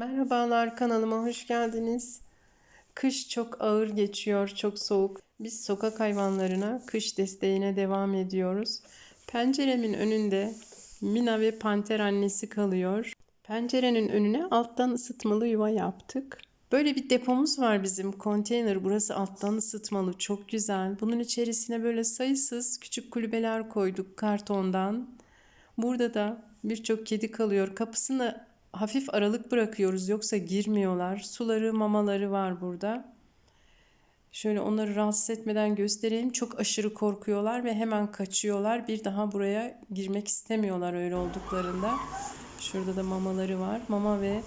Merhabalar kanalıma hoş geldiniz. Kış çok ağır geçiyor, çok soğuk. Biz sokak hayvanlarına kış desteğine devam ediyoruz. Penceremin önünde Mina ve Panter annesi kalıyor. Pencerenin önüne alttan ısıtmalı yuva yaptık. Böyle bir depomuz var bizim konteyner. Burası alttan ısıtmalı. Çok güzel. Bunun içerisine böyle sayısız küçük kulübeler koyduk kartondan. Burada da birçok kedi kalıyor. Kapısını hafif aralık bırakıyoruz yoksa girmiyorlar. Suları, mamaları var burada. Şöyle onları rahatsız etmeden göstereyim. Çok aşırı korkuyorlar ve hemen kaçıyorlar. Bir daha buraya girmek istemiyorlar öyle olduklarında. Şurada da mamaları var. Mama ve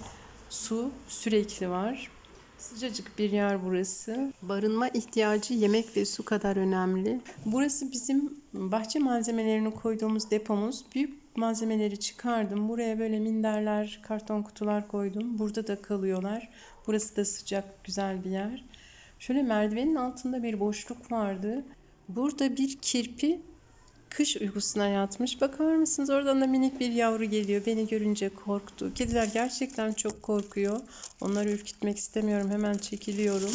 su sürekli var. Sıcacık bir yer burası. Barınma ihtiyacı yemek ve su kadar önemli. Burası bizim bahçe malzemelerini koyduğumuz depomuz. Büyük malzemeleri çıkardım. Buraya böyle minderler, karton kutular koydum. Burada da kalıyorlar. Burası da sıcak, güzel bir yer. Şöyle merdivenin altında bir boşluk vardı. Burada bir kirpi kış uykusuna yatmış. Bakar mısınız oradan da minik bir yavru geliyor. Beni görünce korktu. Kediler gerçekten çok korkuyor. Onları ürkütmek istemiyorum. Hemen çekiliyorum.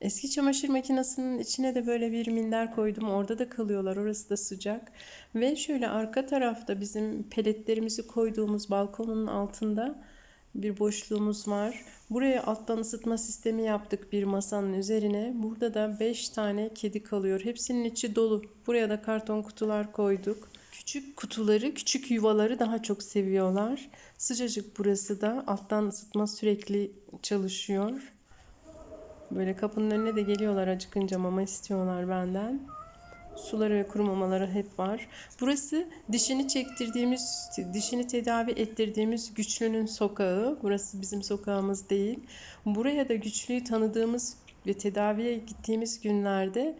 Eski çamaşır makinesinin içine de böyle bir minder koydum. Orada da kalıyorlar. Orası da sıcak. Ve şöyle arka tarafta bizim peletlerimizi koyduğumuz balkonun altında bir boşluğumuz var. Buraya alttan ısıtma sistemi yaptık bir masanın üzerine. Burada da 5 tane kedi kalıyor. Hepsinin içi dolu. Buraya da karton kutular koyduk. Küçük kutuları, küçük yuvaları daha çok seviyorlar. Sıcacık burası da. Alttan ısıtma sürekli çalışıyor. Böyle kapının önüne de geliyorlar acıkınca mama istiyorlar benden. Suları ve kuru mamaları hep var. Burası dişini çektirdiğimiz, dişini tedavi ettirdiğimiz güçlünün sokağı. Burası bizim sokağımız değil. Buraya da güçlüyü tanıdığımız ve tedaviye gittiğimiz günlerde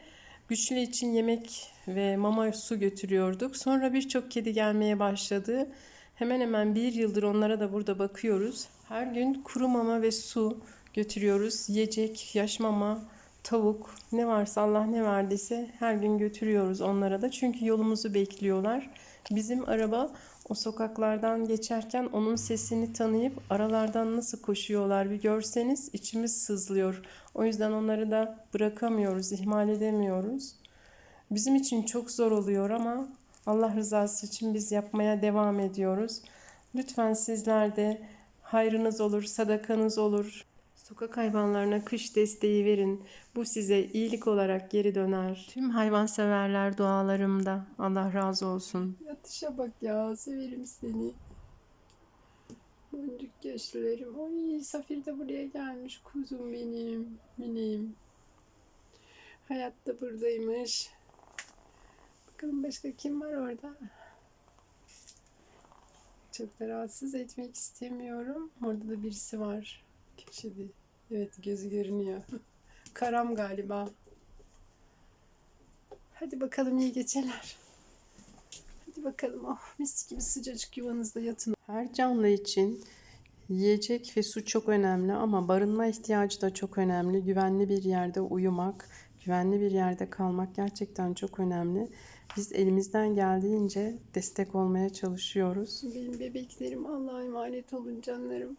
güçlü için yemek ve mama su götürüyorduk. Sonra birçok kedi gelmeye başladı. Hemen hemen bir yıldır onlara da burada bakıyoruz. Her gün kuru mama ve su götürüyoruz. Yiyecek, yaş mama, tavuk ne varsa Allah ne verdiyse her gün götürüyoruz onlara da. Çünkü yolumuzu bekliyorlar. Bizim araba o sokaklardan geçerken onun sesini tanıyıp aralardan nasıl koşuyorlar bir görseniz içimiz sızlıyor. O yüzden onları da bırakamıyoruz, ihmal edemiyoruz. Bizim için çok zor oluyor ama Allah rızası için biz yapmaya devam ediyoruz. Lütfen sizler de hayrınız olur, sadakanız olur. Sokak hayvanlarına kış desteği verin. Bu size iyilik olarak geri döner. Tüm hayvanseverler dualarımda. Allah razı olsun. Yatışa bak ya severim seni. Boncuk yaşlılarım. Oy Safir de buraya gelmiş kuzum benim. Benim. Hayat da buradaymış. Bakalım başka kim var orada? Çok da rahatsız etmek istemiyorum. Orada da birisi var. Köşede. Evet gözü görünüyor. Karam galiba. Hadi bakalım iyi geceler. Hadi bakalım. Oh mis gibi sıcacık yuvanızda yatın. Her canlı için yiyecek ve su çok önemli ama barınma ihtiyacı da çok önemli. Güvenli bir yerde uyumak, güvenli bir yerde kalmak gerçekten çok önemli. Biz elimizden geldiğince destek olmaya çalışıyoruz. Benim bebeklerim Allah'a emanet olun canlarım.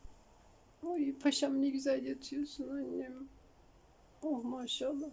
Oy paşam ne güzel yatıyorsun annem. Oh maşallah.